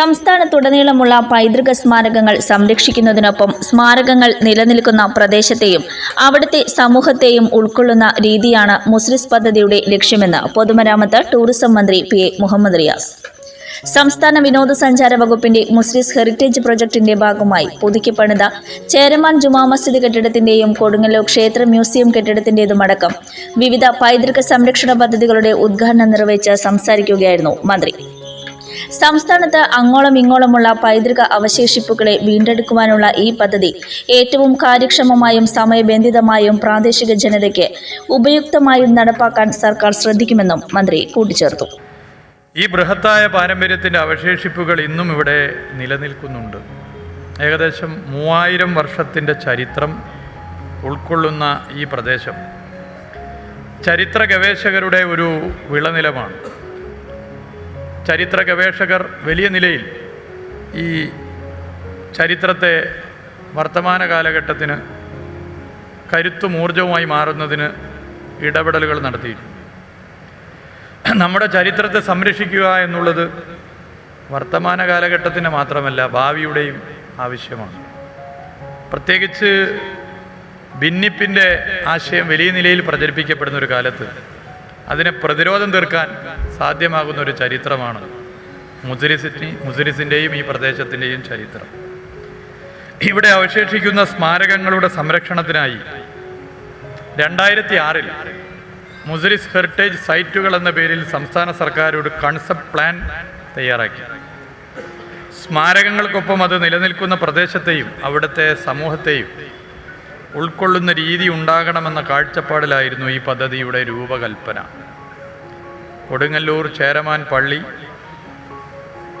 സംസ്ഥാനത്തുടനീളമുള്ള പൈതൃക സ്മാരകങ്ങൾ സംരക്ഷിക്കുന്നതിനൊപ്പം സ്മാരകങ്ങൾ നിലനിൽക്കുന്ന പ്രദേശത്തെയും അവിടുത്തെ സമൂഹത്തെയും ഉൾക്കൊള്ളുന്ന രീതിയാണ് മുസ്ലിസ് പദ്ധതിയുടെ ലക്ഷ്യമെന്ന് പൊതുമരാമത്ത് ടൂറിസം മന്ത്രി പി എ മുഹമ്മദ് റിയാസ്. സംസ്ഥാന വിനോദസഞ്ചാര വകുപ്പിന്റെ മുസ്ലിസ് ഹെറിറ്റേജ് പ്രൊജക്ടിന്റെ ഭാഗമായി പുതുക്കി പണിത ചേരമാൻ ജുമാ മസ്ജിദ് കെട്ടിടത്തിന്റെയും കൊടുങ്ങല്ലൂർ ക്ഷേത്ര മ്യൂസിയം കെട്ടിടത്തിന്റേതുമടക്കം വിവിധ പൈതൃക സംരക്ഷണ പദ്ധതികളുടെ ഉദ്ഘാടനം നിർവഹിച്ച് സംസാരിക്കുകയായിരുന്നു മന്ത്രി. സംസ്ഥാനത്ത് അങ്ങോളം ഇങ്ങോളമുള്ള പൈതൃക അവശേഷിപ്പുകളെ വീണ്ടെടുക്കുവാനുള്ള ഈ പദ്ധതി ഏറ്റവും കാര്യക്ഷമമായും സമയബന്ധിതമായും പ്രാദേശിക ജനതയ്ക്ക് ഉപയുക്തമായും നടപ്പാക്കാൻ സർക്കാർ ശ്രദ്ധിക്കുമെന്നും മന്ത്രി കൂട്ടിച്ചേർത്തു. ഈ ബൃഹത്തായ പാരമ്പര്യത്തിന്റെ അവശേഷിപ്പുകൾ ഇന്നും ഇവിടെ നിലനിൽക്കുന്നുണ്ട്. ഏകദേശം മൂവായിരം വർഷത്തിന്റെ ചരിത്രം ഉൾക്കൊള്ളുന്ന ഈ പ്രദേശം ചരിത്ര ഗവേഷകരുടെ ഒരു വിളനിലമാണ്. ചരിത്ര ഗവേഷകർ വലിയ നിലയിൽ ഈ ചരിത്രത്തെ വർത്തമാന കാലഘട്ടത്തിന് കരുത്തും ഊർജവുമായി മാറുന്നതിന് ഇടപെടലുകൾ നടത്തിയിട്ടുണ്ട്. നമ്മുടെ ചരിത്രത്തെ സംരക്ഷിക്കുക എന്നുള്ളത് വർത്തമാന കാലഘട്ടത്തിന് മാത്രമല്ല ഭാവിയുടെയും ആവശ്യമാണ്. പ്രത്യേകിച്ച് ഭിന്നിപ്പിന്റെ ആശയം വലിയ നിലയിൽ പ്രചരിപ്പിക്കപ്പെടുന്ന ഒരു കാലത്ത് അതിനെ പ്രതിരോധം തീർക്കാൻ സാധ്യമാകുന്ന ഒരു ചരിത്രമാണ് മുസരിസിറ്റി മുസരിസിന്റെയും ഈ പ്രദേശത്തിന്റെയും ചരിത്രം. ഇവിടെ അവശേഷിക്കുന്ന സ്മാരകങ്ങളുടെ സംരക്ഷണത്തിനായി രണ്ടായിരത്തി ആറിൽ മുസരിസ് ഹെറിറ്റേജ് സൈറ്റുകൾ എന്ന പേരിൽ സംസ്ഥാന സർക്കാർ ഒരു കൺസെപ്റ്റ് പ്ലാൻ തയ്യാറാക്കി. സ്മാരകങ്ങൾക്കൊപ്പം അത് നിലനിൽക്കുന്ന പ്രദേശത്തെയും അവിടുത്തെ സമൂഹത്തെയും ഉൾക്കൊള്ളുന്ന രീതി ഉണ്ടാകണമെന്ന കാഴ്ചപ്പാടിലായിരുന്നു ഈ പദ്ധതിയുടെ രൂപകൽപ്പന. കൊടുങ്ങല്ലൂർ ചേരമാൻ പള്ളി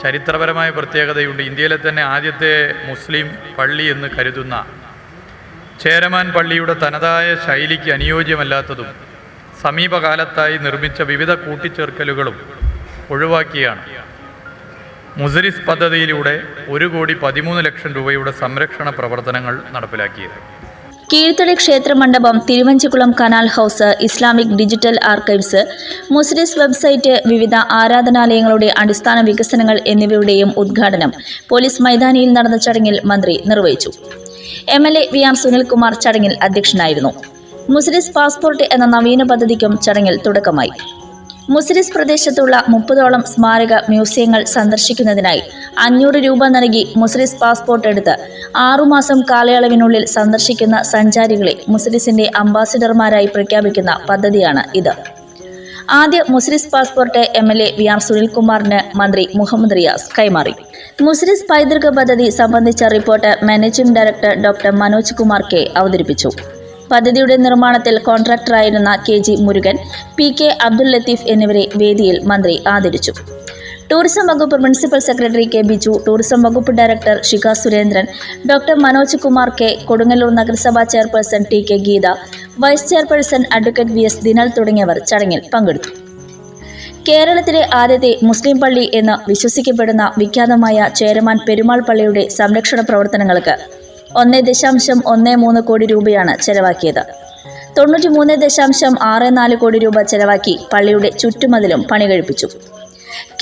ചരിത്രപരമായ പ്രത്യേകതയുണ്ട്. ഇന്ത്യയിലെ തന്നെ ആദ്യത്തെ മുസ്ലിം പള്ളി എന്ന് കരുതുന്ന ചേരമാൻ പള്ളിയുടെ തനതായ ശൈലിക്ക് അനുയോജ്യമല്ലാത്തതും സമീപകാലത്തായി നിർമ്മിച്ച വിവിധ കൂട്ടിച്ചേർക്കലുകളും ഒഴിവാക്കിയാണ്. മുസരിസ് പദ്ധതിയിലൂടെ ഒരു കോടി പതിമൂന്ന് ലക്ഷം രൂപയുടെ സംരക്ഷണ പ്രവർത്തനങ്ങൾ നടപ്പിലാക്കിയത്. കീഴ്ത്തളി ക്ഷേത്ര മണ്ഡപം Thiruvanchikulam canal house Islamic digital archives Muziris website വിവിധ ആരാധനാലയങ്ങളുടെ അടിസ്ഥാന വികസനങ്ങൾ എന്നിവയുടെയും ഉദ്ഘാടനം പോലീസ് മൈതാനിയിൽ നടന്ന ചടങ്ങിൽ മന്ത്രി നിർവഹിച്ചു. M L A V R Sunilkumar ചടങ്ങിൽ അധ്യക്ഷനായിരുന്നു. മുസ്ലിസ് പാസ്പോർട്ട് എന്ന നവീന പദ്ധതിക്കും ചടങ്ങിൽ തുടക്കമായി. മുസ്ലിസ് പ്രദേശത്തുള്ള മുപ്പതോളം സ്മാരക മ്യൂസിയങ്ങൾ സന്ദർശിക്കുന്നതിനായി അഞ്ഞൂറ് രൂപ നൽകി മുസിരിസ് പാസ്പോർട്ട് എടുത്ത് ആറുമാസം കാലയളവിനുള്ളിൽ സന്ദർശിക്കുന്ന സഞ്ചാരികളെ മുസിരിസിന്റെ അംബാസിഡർമാരായി പ്രഖ്യാപിക്കുന്ന പദ്ധതിയാണ് ഇത്. ആദ്യ Muziris passport M L A V R സുനിൽകുമാറിന് മന്ത്രി മുഹമ്മദ് റിയാസ് കൈമാറി. മുസ്ലിസ് പൈതൃക പദ്ധതി സംബന്ധിച്ച report managing director doctor Manoj Kumar K അവതരിപ്പിച്ചു. പദ്ധതിയുടെ നിർമ്മാണത്തിൽ കോൺട്രാക്ടറായിരുന്ന K G Murugan P K Abdul Latheef എന്നിവരെ വേദിയിൽ മന്ത്രി ആദരിച്ചു. ടൂറിസം വകുപ്പ് principal secretary K Biju tourism വകുപ്പ് director Shikha Surendran doctor Manoj Kumar K Kodungallur നഗരസഭാ chairperson T K Geetha vice chairperson advocate V S Dinal തുടങ്ങിയവർ ചടങ്ങിൽ പങ്കെടുത്തു. കേരളത്തിലെ ആദ്യത്തെ മുസ്ലിം പള്ളി എന്ന് വിശ്വസിക്കപ്പെടുന്ന വിഖ്യാതമായ ചേരമാൻ പെരുമാൾ പള്ളിയുടെ സംരക്ഷണ പ്രവർത്തനങ്ങൾക്ക് ഒന്ന് ദശാംശം ഒന്ന് മൂന്ന് കോടി രൂപയാണ് ചെലവാക്കിയത്. തൊണ്ണൂറ്റി മൂന്ന് ദശാംശം ആറ് നാല് കോടി രൂപ ചെലവാക്കി പള്ളിയുടെ ചുറ്റുമതിലും പണി കഴിപ്പിച്ചു.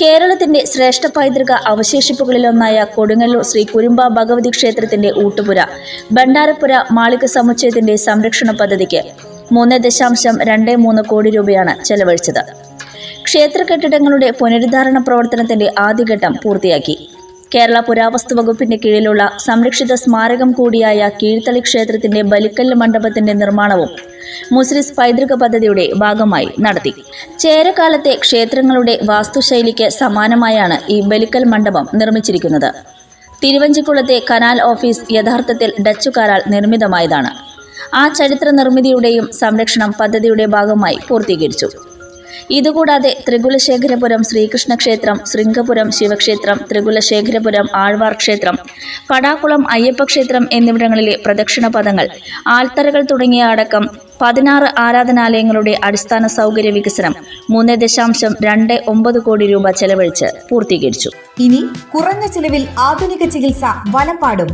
കേരളത്തിന്റെ ശ്രേഷ്ഠ പൈതൃക അവശേഷിപ്പുകളിലൊന്നായ കൊടുങ്ങല്ലൂർ ശ്രീ കുരുമ്പ ഭഗവതി ക്ഷേത്രത്തിന്റെ ഊട്ടുപുര ഭണ്ഡാരപ്പുര മാളിക സമുച്ചയത്തിന്റെ സംരക്ഷണ പദ്ധതിക്ക് മൂന്ന് ദശാംശം രണ്ട് മൂന്ന് കോടി രൂപയാണ് ചെലവഴിച്ചത്. ക്ഷേത്ര കെട്ടിടങ്ങളുടെ പുനരുദ്ധാരണ പ്രവർത്തനത്തിന്റെ ആദ്യഘട്ടം പൂർത്തിയാക്കി. കേരള പുരാവസ്തു വകുപ്പിന്റെ കീഴിലുള്ള സംരക്ഷിത സ്മാരകം കൂടിയായ കീഴ്ത്തളി ക്ഷേത്രത്തിന്റെ ബലിക്കല്ല് മണ്ഡപത്തിന്റെ നിർമ്മാണവും മുസ്ലിസ് പൈതൃക പദ്ധതിയുടെ ഭാഗമായി നടത്തി. ചേരകാലത്തെ ക്ഷേത്രങ്ങളുടെ വാസ്തുശൈലിക്ക് സമാനമായാണ് ഈ ബലിക്കൽ മണ്ഡപം നിർമ്മിച്ചിരിക്കുന്നത്. തിരുവഞ്ചിക്കുളത്തെ കനാൽ ഓഫീസ് യഥാർത്ഥത്തിൽ ഡച്ചുകാരാൽ നിർമ്മിതമായതാണ്. ആ ചരിത്ര നിർമ്മിതിയുടെയും സംരക്ഷണം പദ്ധതിയുടെ ഭാഗമായി പൂർത്തീകരിച്ചു. ഇതുകൂടാതെ ത്രികുലശേഖരപുരം ശ്രീകൃഷ്ണക്ഷേത്രം ശൃംഗപുരം ശിവക്ഷേത്രം ത്രികുലശേഖരപുരം ആഴ്വാർ ക്ഷേത്രം കടാക്കുളം അയ്യപ്പക്ഷേത്രം എന്നിവിടങ്ങളിലെ പ്രദക്ഷിണ പദങ്ങൾ ആൽത്തറകൾ തുടങ്ങിയ അടക്കം പതിനാറ് ആരാധനാലയങ്ങളുടെ അടിസ്ഥാന സൗകര്യ വികസനം മൂന്ന് ദശാംശം രണ്ട് ഒമ്പത് കോടി രൂപ ചെലവഴിച്ച് പൂർത്തീകരിച്ചു. ഇനി കുറഞ്ഞ ചിലവിൽ ആധുനിക ചികിത്സ വലപ്പാടും.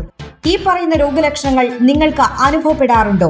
ഈ പറയുന്ന രോഗലക്ഷണങ്ങൾ നിങ്ങൾക്ക് അനുഭവപ്പെടാറുണ്ടോ?